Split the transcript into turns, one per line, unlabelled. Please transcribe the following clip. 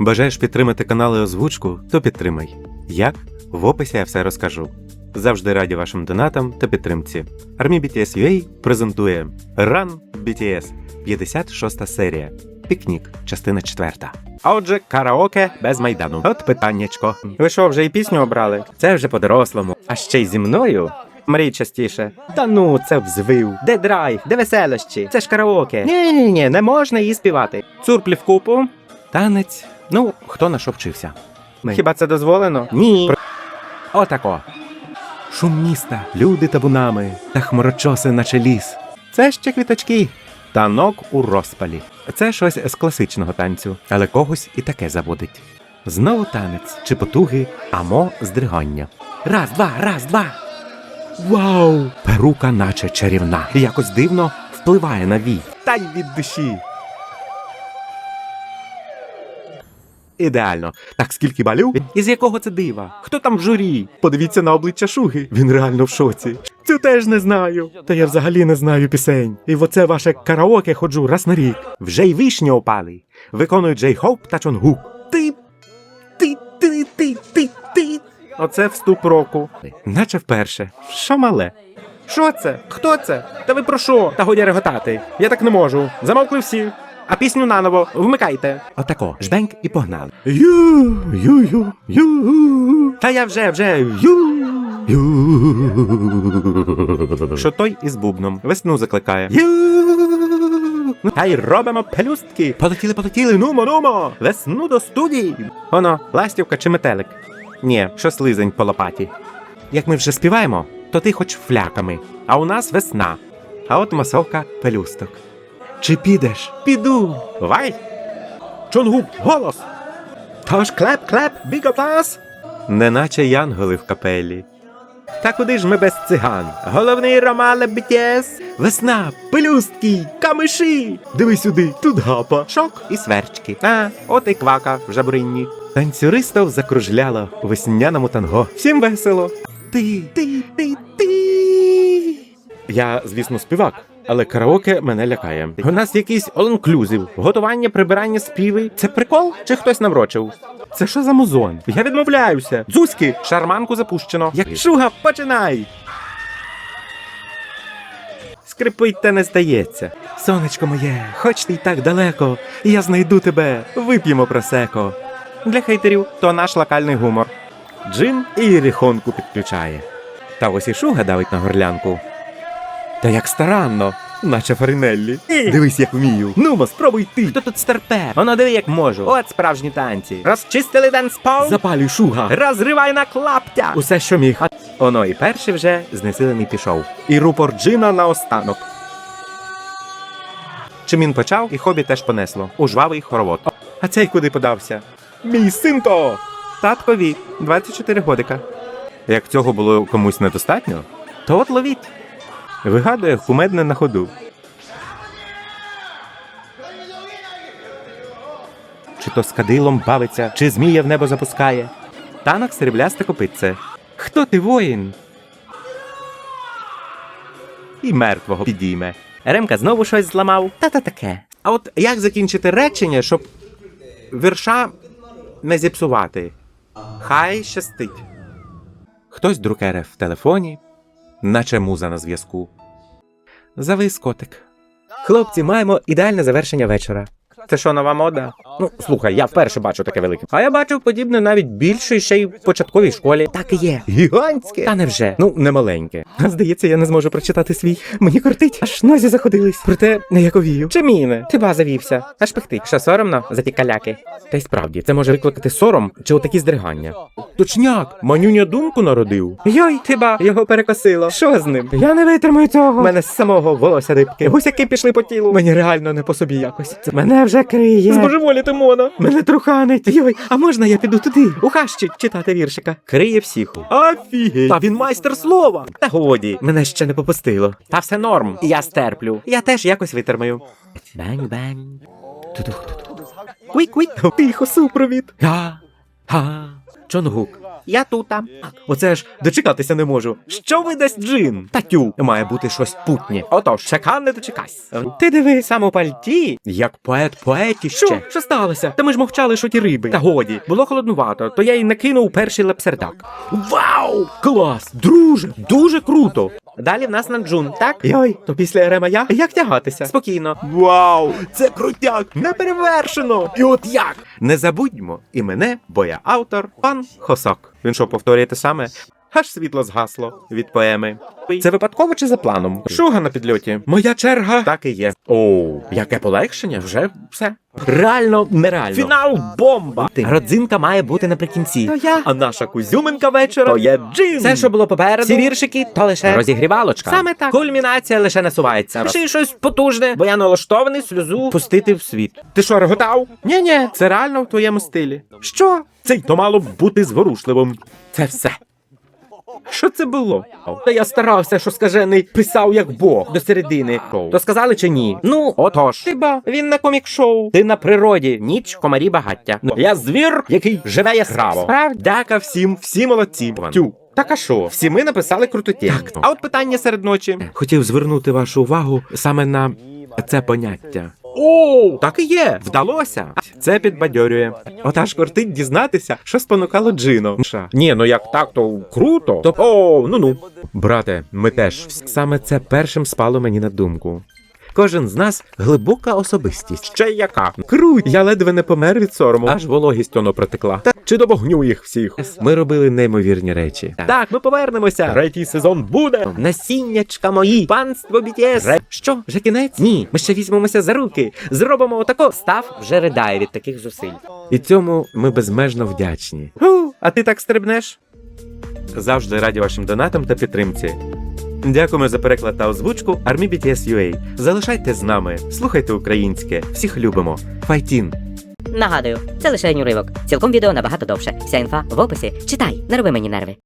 Бажаєш підтримати канали озвучку, то підтримай. Як? В описі я все розкажу. Завжди раді вашим донатам та підтримці. Армія BTS UA презентує Run BTS 56 серія. Пікнік, частина 4. А отже, караоке без майдану. От питаннячко. Ви що, вже і пісню обрали? Це вже по-дорослому. А ще й зі мною? Мрій частіше. Та ну, це взвив. Де драйв, де веселощі? Це ж караоке. Ні, ні, ні, не можна її співати. Цурплі в купу. Танець. Ну, хто на що вчився? Хіба це дозволено? Ні. Отако. Шум міста, люди табунами та хмарочоси, наче ліс. Це ще квіточки. Танок у розпалі. Це щось з класичного танцю, але когось і таке заводить. Знову танець, чи потуги, амо здригання. Раз, два, раз, два. Вау! Перука, наче чарівна. І якось дивно впливає на вій. Тань від душі. Ідеально. Так скільки балів? Із якого це дива? Хто там в журі? Подивіться на обличчя Шуги. Він реально в шоці. Цю теж не знаю. Та я взагалі не знаю пісень. І в оце ваше караоке ходжу раз на рік. Вже й вишні опали. Виконують Джей Хоуп та Чонгук. Ти. Ти, ти, ти, ти, ти. Оце вступ року. Наче вперше. Що мале? Що це? Хто це? Та ви про що? Та годі реготати. Я так не можу. Замовкли всі. А пісню наново вмикайте. Отако, жбеньк і погнали. Ю, ю, ю, ю. Та я вже, вже ю. Ю. Що той із бубном весну закликає. Ю. Ну, Та й робимо пелюстки. Полетіли, полетіли, нумо, нумо. Весну до студії. Оно, ластівка чи метелик. Ні, що слизень по лопаті. Як ми вже співаємо, то ти хоч фляками, а у нас весна. А от масовка пелюсток. Чи підеш? Піду. Вай. Чонгук, голос. Тож клеп, клеп, бігоплас. Неначе янголи в капелі. Та куди ж ми без циган? Головний ромале BTS. Весна, пелюстки, камиші. Диви сюди, тут гапа, шок і сверчки. А, от і квака в жабринні. Танцюристов закружляло у весняному танго. Всім весело. Ти, ти, ти, ти. Я, звісно, співак, але караоке мене лякає. У нас якийсь all-inclusive. готування, прибирання, співи. Це прикол? Чи хтось наврочив? Це що за музон? Я відмовляюся. Дзузьки, шарманку запущено. Як шуга, починай! Скрипить та не здається. Сонечко моє, хоч ти й так далеко, я знайду тебе, вип'ємо просеко. Для хейтерів то наш локальний гумор. Джин і ріхонку підключає. Та ось і шуга давить на горлянку. Та як старанно, наче Фарінеллі. Дивись, як вмію. Нумо, спробуй ти. Хто тут стерпе? Воно диви, як можу. От справжні танці. Розчистили танцпол. Запалюй шуга. Розривай на клаптя. Усе, що міг. Оно і перший вже знесилений пішов. І рупор джина наостанок. Чим він почав, і хобі теж понесло. У жвавий хоровод. А цей куди подався? Мій синко! Таткові, 24 годика. Як цього було комусь недостатньо, то от ловіть. Вигадує кумедне на ходу. Чи то з кадилом бавиться, чи змія в небо запускає. Танок сріблясте копитце. Хто ти воїн? І мертвого підійме. Ремка знову щось зламав. Та-та таке. А от як закінчити речення, щоб вірша не зіпсувати? Хай щастить. Хтось друкере в телефоні, наче муза на зв'язку. Завис котик. Хлопці, маємо ідеальне завершення вечора. Це що, нова мода? Ну, слухай, я вперше бачу таке велике. А я бачив подібне навіть більше ще й в початковій школі. Так і є. Гігантське. Та невже? Ну, не маленьке. Здається, я не зможу прочитати свій. Мені кортить, аж нозі заходились. Проте не яковію. Чи міне? Ти ба завівся. Аж пихти. Що соромно за ті каляки? Та й справді, це може викликати сором чи отакі здригання. Точняк, манюня думку народив. Йой, ти його перекосило. Що з ним? Я не витримаю цього. Мене з самого волосся дибки. Гусяки пішли по тілу. Мені реально не по собі якось. Це мене вже криє. Збожеволіти мона. Мене труханить. Йой, а можна я піду туди? У хащі читати віршика. Криє всіху. Афігеть. Та він майстер слова. Та годі, мене ще не попустило. Та все норм. Я стерплю. Я теж якось витримаю. Бень-бень. Тудух-тудух. Куй-куй. Тихо, супровід. Га. Га. Чонгук. Я тута. Оце ж дочекатися не можу. Що видасть джин? Татю, має бути щось путнє. Отож, чека не дочекась. Ти диви сам у пальті, як поет поетіще. Що? Що сталося? Та ми ж мовчали, що ті риби. Та годі, було холоднувато, то я й накинув перший лапсердак. Вау! Клас! Друже, дуже круто! Далі в нас на джун, так? Йой, то після Ерема я? Як тягатися? Спокійно. Вау! Це крутяк! Неперевершено! І от як? Не забудьмо і мене, бо я автор, пан Хосок. Він що, повторює те саме? Аж світло згасло від поеми. Це випадково чи за планом? Шуга на підльоті. Моя черга. Так і є. Оу, яке полегшення, вже все. Реально нереально. Фінал бомба. Родзинка має бути наприкінці. То я. А наша кузюменка вечора. То є джин. Все, що було попереду. Ці віршики, то лише розігрівалочка. Саме так. Кульмінація лише насувається. Пиши щось потужне, бо я налаштований сльозу пустити в світ. Ти що, реготав? Ні, ні, це реально в твоєму стилі. Що? Це й то мало б бути зворушливим. Це все. Що це було? Та я старався, що скажений писав як Бог до середини. То сказали чи ні? Ну, отож. Ти ба, він на комік-шоу. Ти на природі, ніч, комарі багаття. Ну, я звір, який живе яскраво. Справді? Дяка всім, всі молодці. Тю. Так а що? Всі ми написали круту тему. А от питання серед ночі. Хотів звернути вашу увагу саме на це поняття. О, так і є, вдалося. Це підбадьорює. Отаж кортить дізнатися, що спонукало Джино. Ні, ну як так, то круто. То о, ну ну. Брате, ми теж саме це першим спало мені на думку. Кожен з нас глибока особистість. Ще яка. Круть! Я ледве не помер від сорому. Аж вологість воно протекла. Та чи до вогню їх всіх? Ми робили неймовірні речі. Так, ми повернемося. Третій сезон буде. Насіннячка мої. Панство BTS. Що? Вже кінець? Ні. Ми ще візьмемося за руки. Зробимо отако. Став вже ридає від таких зусиль. І цьому ми безмежно вдячні. Ху, а ти так стрибнеш? Завжди раді вашим донатам та підтримці. Дякуємо за переклад та озвучку Army BTS UA. Залишайте з нами, слухайте українське, всіх любимо. Файтін!
Нагадую, це лише уривок. Цілком відео набагато довше. Вся інфа в описі. Читай, не роби мені нерви.